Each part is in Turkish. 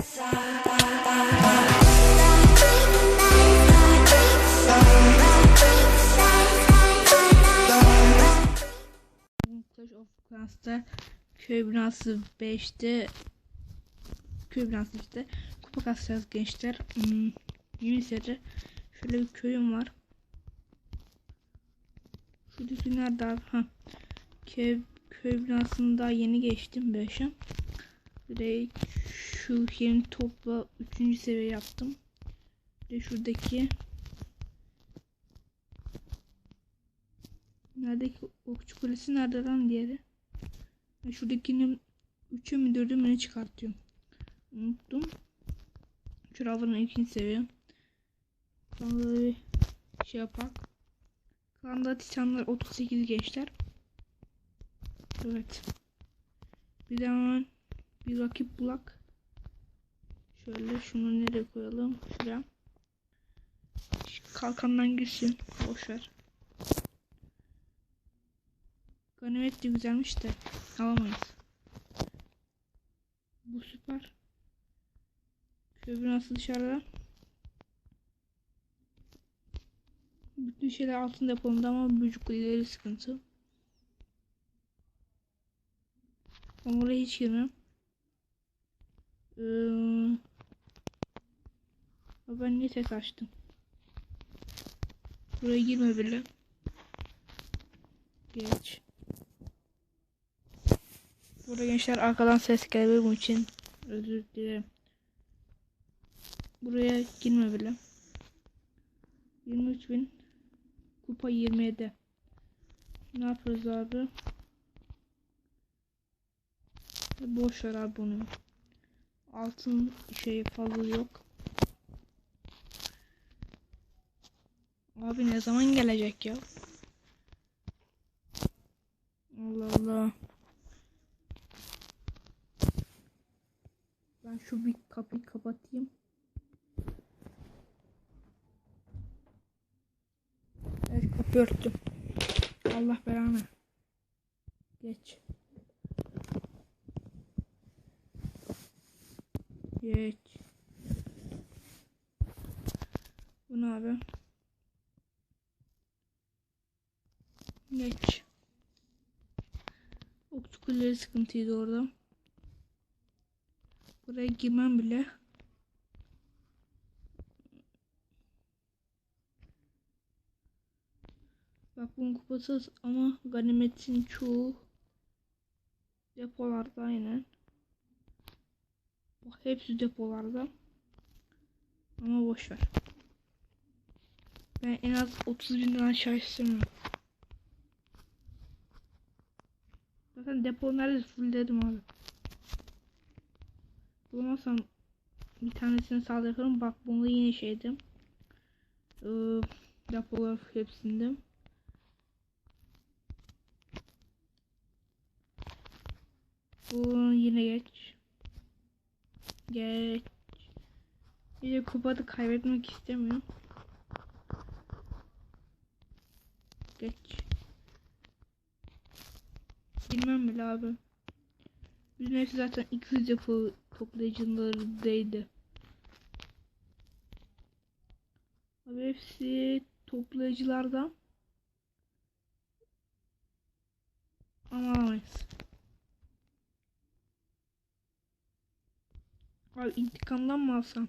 Clash of Clans'ta köy binası 5'te köy binası işte kupa kasacağız gençler. Hmm, yeni seri şöyle bir köyüm var. Şuradaki nerede abi? Ha. Köy, köy binasını daha yeni geçtim 5'e. Direkt şu yeni topla 3. seviye yaptım. De şuradaki Neredeki okçu kulesi nerede lan diğeri? Ha, şuradakinin 3'ü mü 4'ü mü ne çıkartıyorum? Unuttum. Şuravanın ikinci seviye. Sonra bir şey yapar. Klanda Titanlar 38 gençler. Evet. Bir de hemen bir rakip bulak. Şöyle şunu nereye koyalım? Şuraya. Şu Kalkandan girsin. Boşver. Ganimet de güzelmiş de alamayız. Bu süper. Köprü nasıl dışarıda? Bütün şeyler altın depomda ama büyük kuleleri sıkıntı. Ben oraya hiç girmem. Ee, ben niye tek açtım? Buraya girme bile. Geç. Burada gençler arkadan ses gelebilir bunun için özür dilerim. Buraya girme bile. 23 bin kupa 27. Ne yapıyoruz abi? Boş ver abi bunu. Altın şey fazla yok. Abi ne zaman gelecek ya? Allah Allah. Ben şu bir kapıyı kapatayım. Evet kapı örttüm. Allah belanı. Geç. Geç. Bu ne abi? Geç. Okçu sıkıntıydı orada. Buraya girmem bile. Bak bunun kupası ama ganimetin çoğu depolarda aynen. Bak hepsi depolarda. Ama boş ver. Ben en az 30 binden aşağı istemiyorum. Zaten depo nerede fullledim abi. Bulamazsam bir tanesini saldırırım. Bak bunu yine şeydim. Ee, depolar hepsinde. Bu yine geç. Geç. Bir kupada kaybetmek istemiyorum. Geç. Bilmem bile abi. Bizim hepsi zaten 200 yapı toplayıcılarındaydı. Abi hepsi toplayıcılardan. Ama alamayız. Abi intikamdan mı alsam?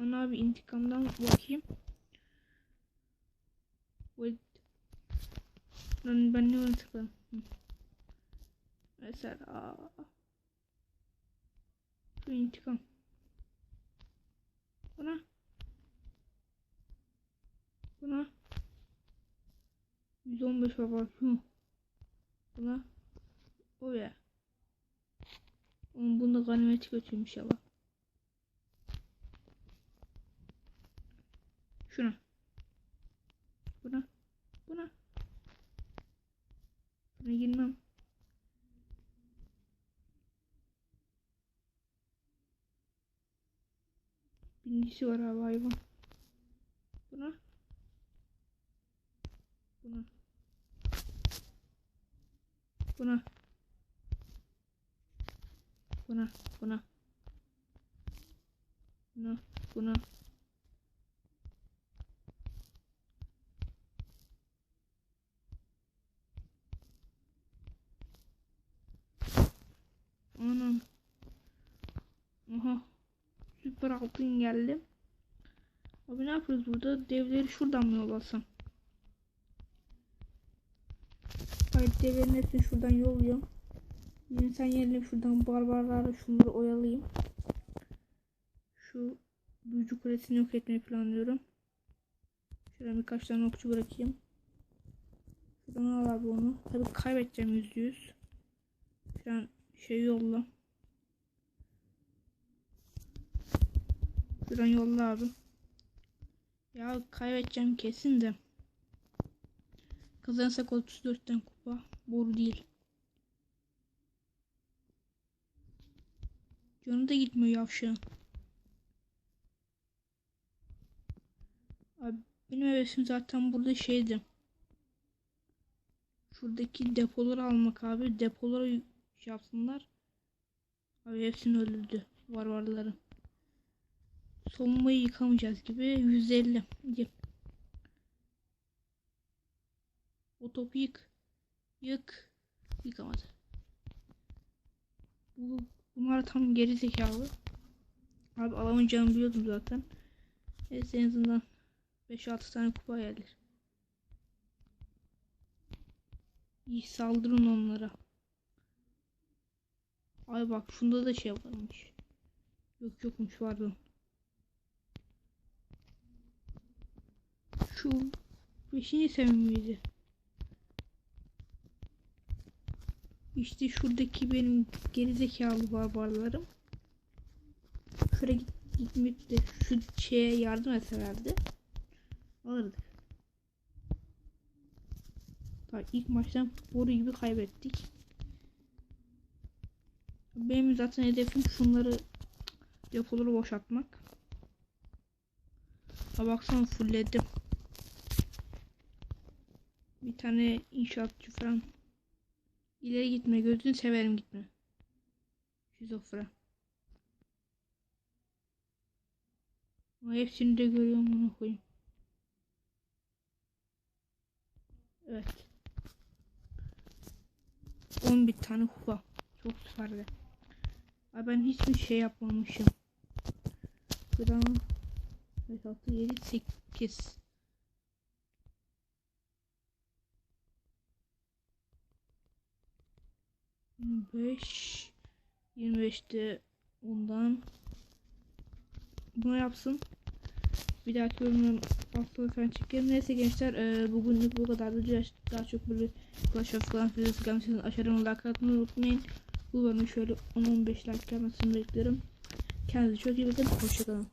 Ana abi intikamdan bakayım. Wait. Ben, ben ne tıkladım? Hı. Mesela şu intikam. Buna. Buna. 115 baba. Hı. Buna. O ya. Onun bunda ganimeti kötüymüş inşallah. Şuna. Buna. Buna. Buna girmem. Birincisi var abi hayvan. Buna. Buna. Buna. Buna. Buna. Buna. Buna. Süper altın geldi. Abi ne yapıyoruz burada? Devleri şuradan mı yollasam? Hayır devlerin hepsini şuradan yolluyorum. Yine sen yerine şuradan barbarlarla şunları oyalayayım. Şu büyücü kulesini yok etmeyi planlıyorum. Şuraya birkaç tane okçu bırakayım. Şuradan al abi onu. Tabii kaybedeceğim yüzde yüz. Şu an şey yolla. Şuradan yolla abi. Ya kaybedeceğim kesin de. Kazanırsak 34'ten kupa. Boru değil. Canı da gitmiyor yavşağın. Abi benim hevesim zaten burada şeydi. Şuradaki depoları almak abi. Depoları şey yapsınlar. Abi hepsini öldürdü. Varvarları. Savunmayı yıkamayacağız gibi. 150. Yık. O topu yık. Yık. Yıkamadı. Bu, bunlar tam geri zekalı. Abi alamayacağımı biliyordum zaten. Neyse en azından 5-6 tane kupa gelir. İyi saldırın onlara. Ay bak şunda da şey varmış. Yok yokmuş pardon. Şu beşinci sevimliydi. İşte şuradaki benim gerizekalı barbarlarım. Şuraya git, gitmek de şu şeye yardım etselerdi alırdık. Tabii ilk maçtan boru gibi kaybettik. Benim zaten hedefim şunları depoları boşaltmak. Ha baksana fullledim. Bir tane inşaatçı falan. İleri gitme gözünü severim gitme. Şizofren. Ama hepsini de görüyorum bunu koyayım. Evet. 11 tane kupa. Çok süperdi. Abi ben hiçbir şey yapmamışım. Gram 5, 6, 7, 8. Beş, 25'te ondan bunu yapsın. Bir dahaki bölümün haftalık falan çekerim. Neyse gençler e, bugünlük bu kadar. Daha çok böyle Clash of Clans videosu gelmesini aşağıdan like atmayı unutmayın. Bu bölümü şöyle 10-15 like gelmesini beklerim. Kendinize çok iyi bakın. Hoşçakalın.